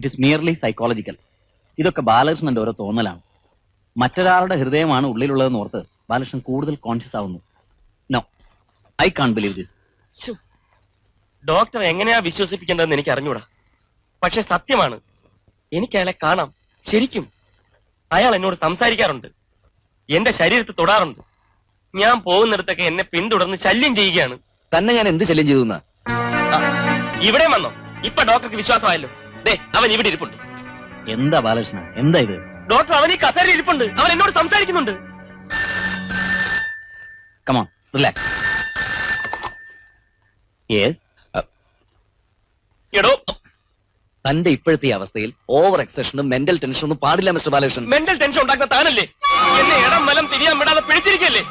It is merely psychological ഇതൊക്കെ ബാലകൃഷ്ണന്റെ ഓരോ തോന്നലാണ്. മറ്റൊരാളുടെ ഹൃദയമാണ് ഉള്ളിലുള്ളതെന്ന് ഓർത്ത് ബാലകൃഷ്ണൻ കൂടുതൽ കോൺഷ്യസ് ആവുന്നു. No I can't believe this doctor എങ്ങനെയാ വിശ്വസിപ്പിക്കേണ്ടതെന്ന് എനിക്ക് അറിഞ്ഞൂടാ. പക്ഷെ സത്യമാണ് എനിക്ക് അയാളെ കാണാം ശരിക്കും. അയാൾ എന്നോട് സംസാരിക്കാറുണ്ട്. എന്റെ ശരീരത്തെ തൊടാറുണ്ട്. ഞാൻ പോകുന്നിടത്തൊക്കെ എന്നെ പിന്തുടർന്ന് ശല്യം ചെയ്യുകയാണ്. തന്നെ ഞാൻ എന്ത് ശല്യം ചെയ്തു? ഇവിടെ വന്നോ. ഇപ്പൊ ഡോക്ടർക്ക് വിശ്വാസമായല്ലോ. അവൻ ഇവിടെ ഇരിപ്പുണ്ട്. എന്താ ബാലകൃഷ്ണ? എന്താ ഇത്? ഡോക്ടർ അവൻ ഈ കസേരയിൽ ഇരിപ്പുണ്ട്. അവൻ എന്നോട് സംസാരിക്കുന്നുണ്ട്. കമോൺ റിലാക്സ് യെസ് എടോ. തന്റെ ഇപ്പോഴത്തെ ഈ അവസ്ഥയിൽ ഓവർ എക്സഷനും മെന്റൽ ടെൻഷനും ഒന്നും പാടില്ല മിസ്റ്റർ ബാലകൃഷ്ണൻ. മെന്റൽ ടെൻഷൻ ഉണ്ടാക്കുന്ന താനല്ലേ? എന്നെ ഇടം വലം തിരിയാൻ വിടാതെ പിടിച്ചിരിക്കല്ലേ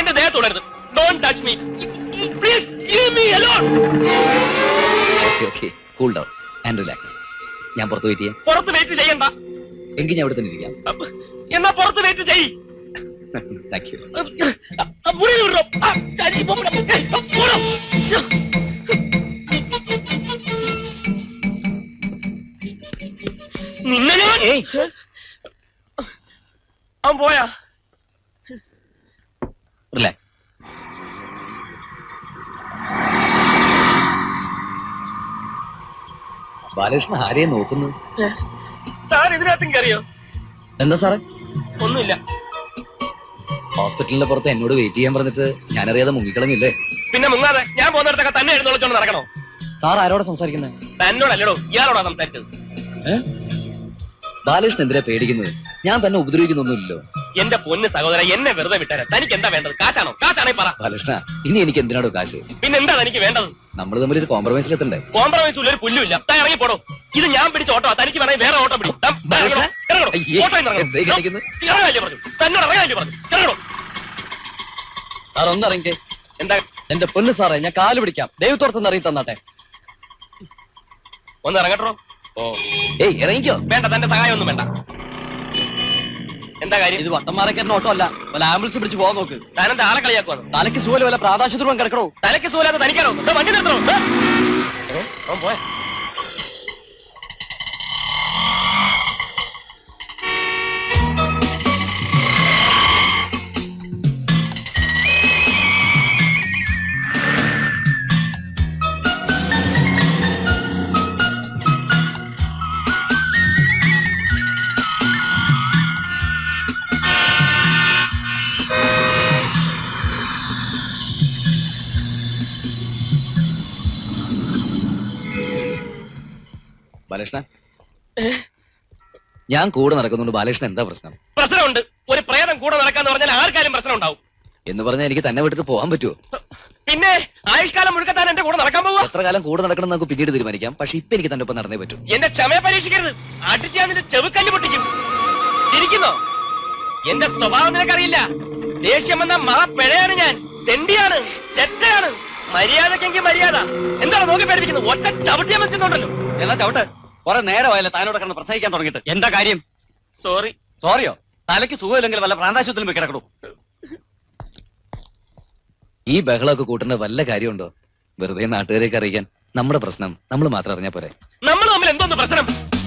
എന്റെ ദേഹത്ത് ദേഹത്തോടരുത് don't touch me please give me alone okay okay cool down and relax ഞാൻ പുറത്ത് വെയിറ്റ് ചെയ്യാം പുറത്ത് വെയിറ്റ് ചെയ്യണ്ട. എങ്കിൽ ഞാൻ ഇവിടെ തന്നെ ഇരിക്കാം. എന്നാ പുറത്ത് വെയിറ്റ് ചെയ്യ്. താങ്ക് യു ബാലകൃഷ്ണൻ ആരെയും നോക്കുന്നു താൻ ഇതിനകത്തും കയറിയോ? എന്താ സാറേ? ഒന്നുമില്ല. ഹോസ്പിറ്റലിന്റെ പുറത്ത് എന്നോട് വെയിറ്റ് ചെയ്യാൻ പറഞ്ഞിട്ട് ഞാനറിയാതെ മുങ്ങിക്കളഞ്ഞില്ലേ? പിന്നെ മുങ്ങാതെ ഞാൻ പോകുന്നിടത്തൊക്കെ തന്നെ എഴുന്നള്ളിച്ചോണ്ട് നടക്കണോ? സാർ ആരോടെ സംസാരിക്കുന്നത് തന്നോടല്ലടോ ഇയാളോടാ സംസാരിച്ചത്. ബാലകൃഷ്ണൻ എന്തിനാ പേടിക്കുന്നത്? ഞാൻ തന്നെ ഉപദ്രവിക്കുന്നൊന്നുമില്ലല്ലോ. എന്റെ പൊന്ന് സഹോദര എന്നെ വെറുതെ വിട്ടാരാ. തനിക്ക് എന്താ വേണ്ടത്? കാശാണോ? കാശാണേ പറ. ബാലകൃഷ്ണ ഇനി എനിക്ക് എന്തിനാടോ കാശ്? പിന്നെ എന്താ തനിക്ക് വേണ്ടത്? നമ്മൾ തമ്മിൽ ഒരു കോംപ്രമൈസിലെത്തണ്ടേ കോംപ്രമൈസ് ഉള്ള ഒരു പുല്ലുമില്ല. താൻ ഇറങ്ങി പോടോ. ഇത് ഞാൻ പിടിച്ച ഓട്ടോ തനിക്ക് വേണമെങ്കിൽ വേറെ ഓട്ടോ പിടി. താൻ ഇറങ്ങണോ? ഇറങ്ങണോ? അയ്യേ, ഓട്ടോയിൽ നിന്ന് എന്തേ ഇറങ്ങണോ? ഇറങ്ങാനല്ലേ പറഞ്ഞു തന്നോട് ഇറങ്ങാനല്ലേ പറഞ്ഞു ഇറങ്ങണോ സാർ ഒന്നിറങ്ങിക്കേ എന്താ? എന്റെ പൊന്ന് സാറേ ഞാൻ കാൽ പിടിക്കാം. ദൈവത്തോടത്തുനിന്ന് ഇറങ്ങി തന്നാട്ടെ. ഒന്ന് ഇറങ്ങട്ടോ ഓ. ഏയ് ഇറങ്ങിക്കോ. വേണ്ട തന്റെ സഹായം ഒന്നും വേണ്ട. എന്താ കാര്യം? ഇത് വട്ടന്മാരക്കാരൻ ഓട്ടോ അല്ല വല്ല ആംബുലൻസ് പിടിച്ച് പോകാൻ നോക്ക്. താനെന്താ ആളെ കളിയാക്കുവാണ് തലയ്ക്ക് സുഖം വല്ല പ്രാതാശുദ്രം കിടക്കണോ? തലയ്ക്ക് സൂലാതെ തനിക്കാണോ? വണ്ടി നിർത്തണോ. അവൻ പോയ. ബാലകൃഷ്ണ ഞാൻ കൂടെ നടക്കുന്നുണ്ട്. ബാലകൃഷ്ണൻ എന്താ പ്രശ്നം? പ്രശ്നമുണ്ട്. ഒരു പ്രേതം കൂടെ നടക്കാന്ന് പറഞ്ഞാൽ ആർക്കാരും പ്രശ്നം ഉണ്ടാവും എന്ന് പറഞ്ഞാൽ എനിക്ക് തന്നെ വിട്ടിട്ട് പോകാൻ പറ്റുമോ പിന്നെ ആയുഷ്കാലം മുഴുക്കെ താൻ എന്റെ കൂടെ നടക്കാൻ പോവുക. എത്ര കാലം കൂടെ നടക്കണം എന്ന് നമുക്ക് പിന്നീട് തീരുമാനിക്കാം. പക്ഷെ ഇപ്പൊ എനിക്ക് തന്റെ ഒപ്പം നടന്നേ പറ്റൂ. എന്റെ ക്ഷമയെ പരീക്ഷിക്കരുത്. അടിച്ച് ഞാൻ നിന്റെ ചെവുക്കല്ല് പൊട്ടിക്കും. ചിരിക്കുന്നോ? എന്റെ സ്വഭാവം നിനക്കറിയില്ല. ദേഷ്യം വന്ന മഹാപിഴയാണ് ഞാൻ. തെണ്ടിയാണ് ചെറ്റയാണ്. മര്യാദക്കെങ്കിൽ മര്യാദ. എന്താണ് നോക്കി പേടിപ്പിക്കുന്നത്? ഒറ്റ ചവിട്ടിയാൻ വെച്ചെന്നുണ്ടല്ലോ എന്നാ ചവിട്ട്? കുറെ നേരമായല്ലോ താനോട് കിടന്ന് പ്രസംഗിക്കാൻ തുടങ്ങിയിട്ട്. എന്താ കാര്യം? സോറി സോറിയോ തലയ്ക്ക് സുഖമില്ലെങ്കിൽ വല്ല പ്രാന്താശുപത്രിയിൽ പോയി കിടക്കണു? ഈ ബഹളമൊക്കെ കൂട്ടുന്ന വല്ല കാര്യമുണ്ടോ? വെറുതെ നാട്ടുകാരെയൊക്കെ അറിയിക്കാൻ നമ്മുടെ പ്രശ്നം നമ്മൾ മാത്രം അറിഞ്ഞാ പോരെ. നമ്മൾ തമ്മിൽ എന്തോന്ന് പ്രശ്നം?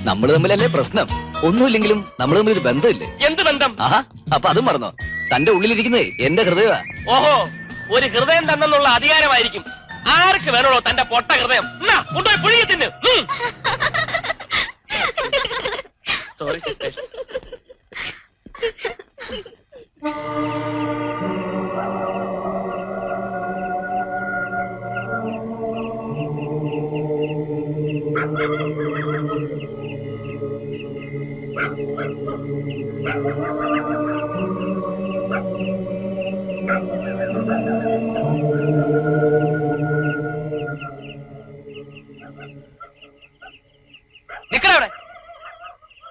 നമ്മൾ തമ്മിലല്ലേ പ്രശ്നം? ഒന്നുമില്ലെങ്കിലും നമ്മൾ തമ്മിൽ ഒരു ബന്ധമില്ലേ? എന്ത് ബന്ധം? ആഹാ അപ്പൊ അതും മറന്നോ? തന്റെ ഉള്ളിലിരിക്കുന്നേ എന്റെ ഹൃദയമാ ഓഹോ ഒരു ഹൃദയം തന്നെന്നുള്ള അധികാരമായിരിക്കും. ആർക്ക് വേണോ തന്റെ പൊട്ട ഹൃദയം? എന്നാ, കൊണ്ടുപോയി പുഴുകി തിന്ന്. സോറി സിസ്റ്റേഴ്സ്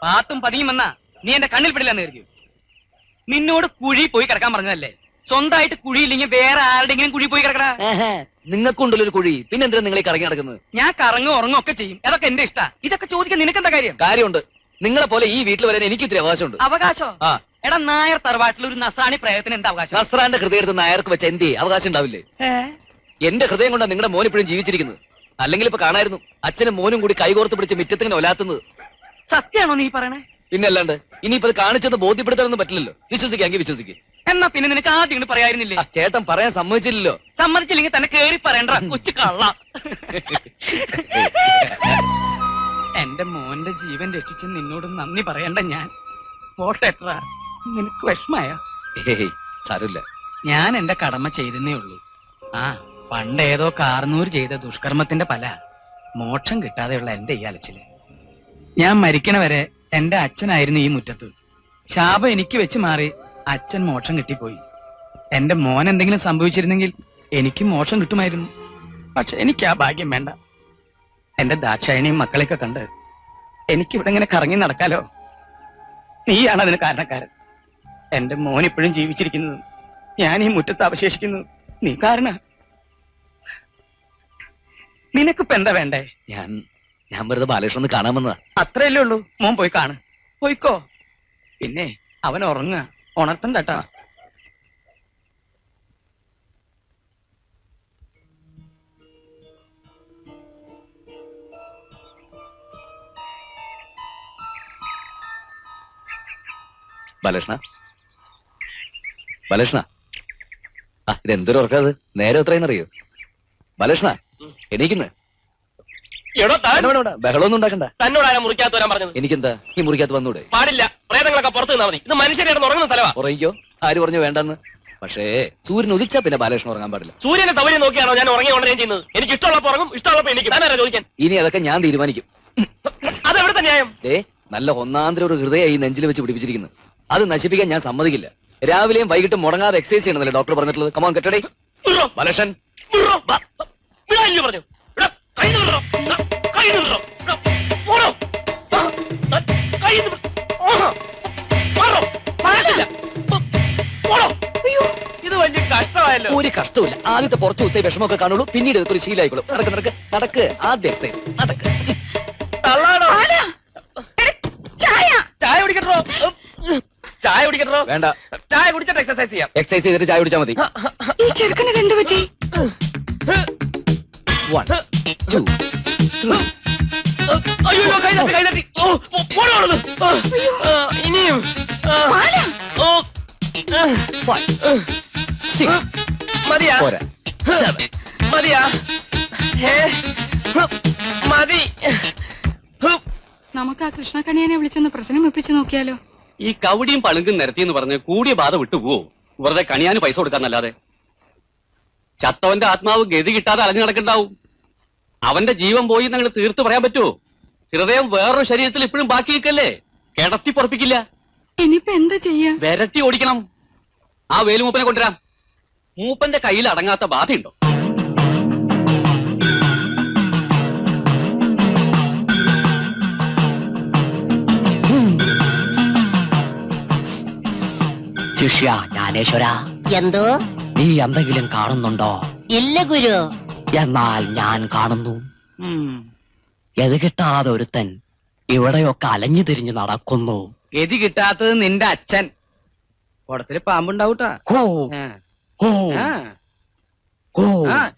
പാത്തും പതിയും വന്നാ നീ എന്റെ കണ്ണിൽ പെടില്ലെന്ന് കരുതി. നിന്നോട് കുഴി പോയി കിടക്കാൻ പറഞ്ഞതല്ലേ? സ്വന്തമായിട്ട് കുഴിയില്ലെങ്കിൽ വേറെ ആരുടെങ്കിലും കുഴി പോയി കിടക്കടാ. നിങ്ങൾക്കുണ്ടല്ലോ ഒരു കുഴി. പിന്നെ എന്തിനാ നിങ്ങൾ ഈ കറങ്ങി നടക്കുന്നത്? ഞാൻ കറങ്ങും ഉറങ്ങും ഒക്കെ ചെയ്യും. അതൊക്കെ എന്റെ ഇഷ്ടാ. ഇതൊക്കെ ചോദിക്കാൻ നിനക്കെന്താ കാര്യം? കാര്യമുണ്ട്. നിങ്ങളെ പോലെ ഈ വീട്ടിൽ വരാൻ എനിക്ക് ഇത്തിരി അവകാശമുണ്ട്. അവകാശോ? ആ. എടാ നായർ തറവാട്ടിൽ ഒരു നസാണി പ്രയത്നം എന്താ അവകാശം? നസ്രാന്റെ ഹൃദയത്തിൽ നായർക്ക് വെച്ച എന്തേ അവകാശം ഉണ്ടാവില്ലേ? എന്റെ ഹൃദയം കൊണ്ടാണ് നിങ്ങളുടെ മോൻ ഇപ്പോഴും ജീവിച്ചിരിക്കുന്നത്. അല്ലെങ്കിൽ ഇപ്പൊ കാണായിരുന്നു. അച്ഛനും മോനും കൂടി കൈകോർത്ത് പിടിച്ച് മിറ്റത്തിന് ഒലാത്തുന്നത്. സത്യാണോ നീ പറയണേ? പിന്നെ അല്ലാണ്ട് ഇനിയിപ്പോ ഇത് കാണിച്ചത് ബോധ്യപ്പെടുത്താനൊന്നും പറ്റില്ലല്ലോ. വിശ്വസിക്കാമെങ്കിൽ വിശ്വസിക്കും. എന്നാ പിന്നെ നിനക്ക് ആദ്യം ഇങ്ങോട്ട് പറയായിരുന്നില്ലേ? ചേട്ടൻ പറയാൻ സമ്മതിച്ചില്ലല്ലോ. സമ്മതിച്ചില്ലെങ്കിൽ തന്നെ കേറി പറയണ്ട കൊച്ചു കള്ള. എന്റെ മോന്റെ ജീവൻ രക്ഷിച്ച് നിന്നോട് നന്ദി പറയണ്ട ഞാൻ. പോട്ടെട്രാ നിനക്ക് വിഷമായ സാരില്ല സാരമില്ല. ഞാൻ എന്റെ കടമ ചെയ്തെന്നേ ഉള്ളൂ. ആ പണ്ടേതോ ഏതോ കാർന്നൂർ ചെയ്ത ദുഷ്കർമ്മത്തിന്റെ പല മോക്ഷം കിട്ടാതെയുള്ള എന്റെ ഈ അലച്ചിൽ. ഞാൻ മരിക്കണ വരെ എന്റെ അച്ഛനായിരുന്നു ഈ മുറ്റത്ത്. ശാപം എനിക്ക് വെച്ച് മാറി അച്ഛൻ മോക്ഷം കിട്ടിപ്പോയി. എന്റെ മോൻ എന്തെങ്കിലും സംഭവിച്ചിരുന്നെങ്കിൽ എനിക്കും മോക്ഷം കിട്ടുമായിരുന്നു. പക്ഷെ എനിക്ക് ആ ഭാഗ്യം വേണ്ട. എന്റെ ദാക്ഷായണിയും മക്കളെയൊക്കെ കണ്ട് എനിക്കിവിടെ ഇങ്ങനെ കറങ്ങി നടക്കാലോ? നീയാണ് അതിന് കാരണക്കാരൻ. എന്റെ മോൻ ഇപ്പോഴും ജീവിച്ചിരിക്കുന്നത്. ഞാൻ ഈ മുറ്റത്ത് അവശേഷിക്കുന്നു. നീ കാരണ. നിനക്കിപ്പോ എന്താ വേണ്ടേ? ഞാൻ ഞാൻ വെറുതെ ബാലകൃഷ്ണൻ ഒന്ന് കാണാൻ വന്നതാ. അത്രയല്ലേ ഉള്ളൂ. മോൻ പോയി കാണ്. പോയിക്കോ. പിന്നെ അവൻ ഉറങ്ങ ഉണർത്തണ്ട കേട്ടാ ബാലകൃഷ്ണ. ബാലകൃഷ്ണ. ആ ഇത് എന്തൊരു ഉറക്കത് നേരെ എത്രയെന്നറിയോ ബാലകൃഷ്ണ എണീക്കുന്നു. എടോ താൻ. ബഹളമൊന്നും ഉണ്ടാക്കണ്ട. തന്നോടാരാ മുറിക്കകത്ത് വരാൻ പറഞ്ഞത്? എനിക്കെന്താ? ഈ മുറിക്കകത്ത് വന്നൂടെ? പാടില്ല. പ്രേതങ്ങളൊക്കെ പുറത്ത് നിന്നാ മതി. ഇത് മനുഷ്യരുടെ ഉറങ്ങുന്ന സ്ഥലമാ ഉറങ്ങിക്കോ? ആര് പറഞ്ഞു വേണ്ടെന്ന്? പക്ഷേ സൂര്യൻ ഉദിച്ചാ പിന്നെ ബാലകൃഷ്ണൻ ഉറങ്ങാൻ പാടില്ല. സൂര്യന്റെ സൗകര്യം നോക്കിയാണോ ഞാൻ ഉറങ്ങി ഉടനെ ചെയ്യുന്നത്? എനിക്ക് ഇഷ്ടമുള്ളപ്പോ ഉറങ്ങും ഇഷ്ടമുള്ളപ്പോ എനിക്ക് താനാരാ ചോദിക്കാൻ? ഇനി അതൊക്കെ ഞാൻ തീരുമാനിക്കും. അതെവിടെ ന്യായം? ദേ നല്ല ഒന്നാന്തര ഒരു ഹൃദയ ഈ നെഞ്ചിൽ വെച്ച് പിടിപ്പിച്ചിരിക്കുന്നു അത് നശിപ്പിക്കാൻ ഞാൻ സമ്മതിക്കില്ല. രാവിലെയും വൈകിട്ടും മുടങ്ങാതെ എക്സസൈസ് ചെയ്യണമെന്നല്ലേ ഡോക്ടർ പറഞ്ഞിട്ടുള്ളത്? കമോൺ കെട്ടടേ. ബാലകൃഷ്ണൻ. പറഞ്ഞു കൈ കൈ. ഇത് വലിയ കഷ്ടമായല്ലോ ഒരു കഷ്ടമില്ല ആദ്യത്തെ കുറച്ച് ദിവസം വിഷമൊക്കെ കാണുള്ളൂ. പിന്നീട് ഇതൊക്കെ ഒരു ശീലമായിക്കോളും. നടക്ക് നടക്ക് നടക്ക്. ആദ്യ എക്സസൈസ് നടക്ക്. തള്ളാടോ. ചായ. കുടിക്കട്ടോ. ചായ കുടിക്കട്ടോ. വേണ്ട. ചായ കുടിച്ചിട്ട് എക്സർസൈസ് ചെയ്യാം. എക്സസൈസ് ചെയ്തിട്ട് ചായ കുടിച്ചാൽ മതി. ഈ ചെറുക്കനത് എന്ത് പറ്റി? വൺ ടു അയ്യോ കൈ തട്ടി കൈ തട്ടി ഓ പോ- പോടോ അവിടുന്ന്. ആ, ആ, ഇനിയും ഓ മതിയാ മതിയാ ഹ്, മതി നമുക്ക് ആ കൃഷ്ണക്കണിയനെ വിളിച്ചൊന്ന് പ്രശ്നം വെപ്പിച്ച് നോക്കിയാലോ? ഈ കവടിയും പളുങ്കും നിരത്തി എന്ന് പറഞ്ഞ് കൂടിയ ബാധ വിട്ടുപോവോ? വെറുതെ കണിയാന് പൈസ കൊടുക്കാന്നല്ലാതെ. ചത്തവന്റെ ആത്മാവ് ഗതി കിട്ടാതെ അലഞ്ഞു നടക്കണ്ടാവും. അവന്റെ ജീവൻ പോയി നിങ്ങൾ തീർത്ത് പറയാൻ പറ്റുമോ ഹൃദയം വേറൊരു ശരീരത്തിൽ ഇപ്പോഴും ബാക്കി നിൽക്കല്ലേ? കിടത്തി പൊറപ്പിക്കില്ല. ഇനിയിപ്പോ എന്താ ചെയ്യാ? വിരട്ടി ഓടിക്കണം. ആ വേലുമൂപ്പനെ കൊണ്ടുവരാം. മൂപ്പന്റെ കയ്യിൽ അടങ്ങാത്ത ബാധയുണ്ടോ? ശിഷ്യ ജ്ഞാനേശ്വര എന്തോ? നീ എന്തെങ്കിലും കാണുന്നുണ്ടോ? ഇല്ല ഗുരു. എന്നാൽ ഞാൻ കാണുന്നു. എത് കിട്ടാതെ ഒരുത്തൻ ഇവിടെയൊക്കെ അലഞ്ഞു തിരിഞ്ഞു നടക്കുന്നു. ഗതി കിട്ടാത്തത് നിന്റെ അച്ഛൻ. കുടത്തിൽ പാമ്പുണ്ടാവൂട്ടാ. ഹോ. ഹോ. ആ. ഹോ. ആ.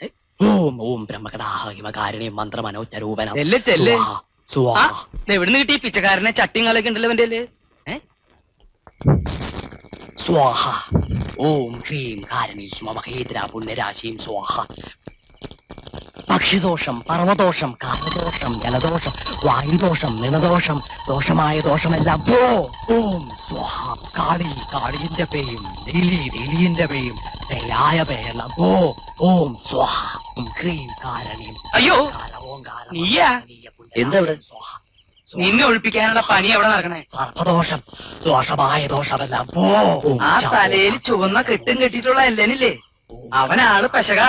ഓം ഓം ബ്രഹ്മകടാഹ ഹിമകാരിണി മന്ത്രമനോച്ചരൂപന ചെല്ല്, ചെല്ല്. ആ, സ്വാഹ ഇത് എവിടുന്ന് കിട്ടി ഈ പിച്ചക്കാരനെ ചട്ടിയും കാലൊക്കെ ഉണ്ടല്ലോ എന്റെ? സ്വാഹ. ഓം ഹ്രീം കാരണീ ഹിമമഹേന്ദ്ര പുണ്യരാശിയും സ്വാഹ. പക്ഷിദോഷം പർവദോഷം കാലദോഷം ജലദോഷം വായുദോഷം നിണദോഷം ദോഷമായ ദോഷമെല്ലാം പോ ഓം സ്വാഹ. കാളി കാളിന്റെ പേയും നീലി നീലിയന്റെ പേയും പേയായ പേയെല്ലാം പോ ഓം സ്വാഹ. ക്രീം കാരണീം അയ്യോ കാലഓങ്കാരം നീയാ? എന്താ ഇവിടെ? നിന്നെ ഒഴിപ്പിക്കാനുള്ള പണി എവിടെ നടക്കണേ? സർപ്പദോഷം ദോഷമായ ദോഷമെല്ലാം പോ ആ തലയിൽ ചുവന്ന കെട്ടും കെട്ടിയിട്ടുള്ള എല്ലനില്ലേ? അവനാണ് പശക.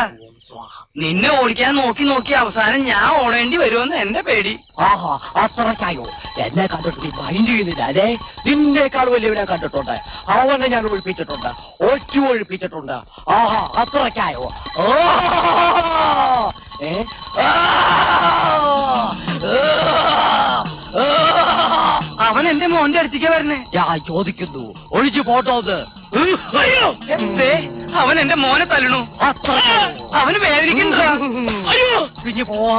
നിന്നെ ഓടിക്കാൻ നോക്കി നോക്കി അവസാനം ഞാൻ ഓടേണ്ടി വരുമെന്ന് എന്റെ പേടി. ആഹാ അത്രക്കായോ എന്നെ കണ്ടിട്ട് നീ മൈൻഡ് ചെയ്യുന്നില്ല അതെ നിന്നേക്കാൾ വലിയവനെ കണ്ടിട്ടുണ്ട്. അവനെ ഞാൻ ഒഴിപ്പിച്ചിട്ടുണ്ട് ഒറ്റ ഒഴിപ്പിച്ചിട്ടുണ്ട്. ആഹാ അത്രക്കായോ! ഏ? അവൻ എന്റെ മോന്റെ അടുത്തേക്ക് വരണേ ഞാൻ ചോദിക്കുന്നു ഒഴിച്ചു പോട്ടോ അയ്യോ! എന്തേ? അവൻ എന്റെ മോനെ തല്ലണു. അവന് വേദനിക്കണ്ട അയ്യോ! പോവാ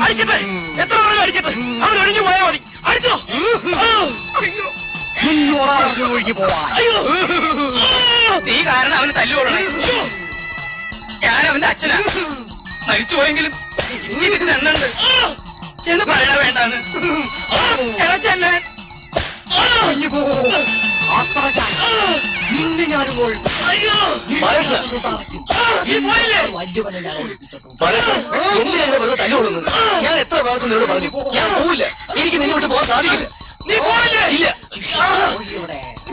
അടിക്കട്ടെ എത്ര അടിക്കട്ടെ അവൻ ഒഴിഞ്ഞു മതി. അടിച്ചോ! നീ കാരണം അവന് തല്ലുകൊള്ളണേ. ഞാൻ അവന്റെ അച്ഛനാ. മരിച്ചുപോയെങ്കിലും എനിക്ക് ചെന്നുണ്ട് ചെന്ന് പറയണ വേണ്ടാന്ന്. ചെന്നേ ചെല്ലാൻ. വല്യവനെ ഞാൻ ഒഴിപ്പിച്ചിട്ടുണ്ട് ബാലകൃഷ്ണ എന്തിനാ എന്നെ വെറുതെ തല്ലുകൊള്ളുന്നത് ഞാൻ എത്ര പ്രാവശ്യം നിന്നോട് പറഞ്ഞു ഞാൻ പോവില്ല. എനിക്ക് നിന്നെ വിട്ട് പോകാൻ സാധിക്കില്ല. നീ പോയില്ലേ? ഇല്ല.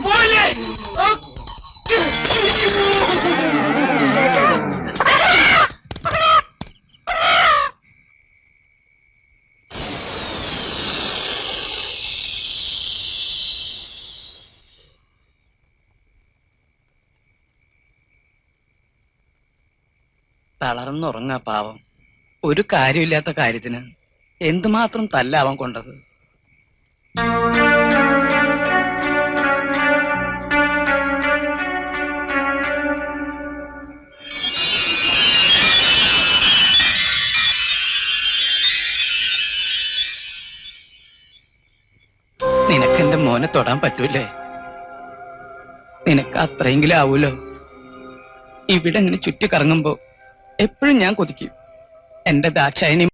പോയില്ലേ? തളർന്നുറങ്ങാ പാവം. ഒരു കാര്യമില്ലാത്ത കാര്യത്തിന് എന്തുമാത്രം തല്ല തല്ലാവാൻ കൊണ്ടത്? നിനക്കെന്റെ മോനെ തൊടാൻ പറ്റൂലേ നിനക്ക് അത്രയെങ്കിലും ആവൂലോ? ഇവിടെ ഇങ്ങനെ ചുറ്റി കറങ്ങുമ്പോ എപ്പോഴും ഞാൻ കൊതിക്കും. എന്റെ ദാക്ഷായണി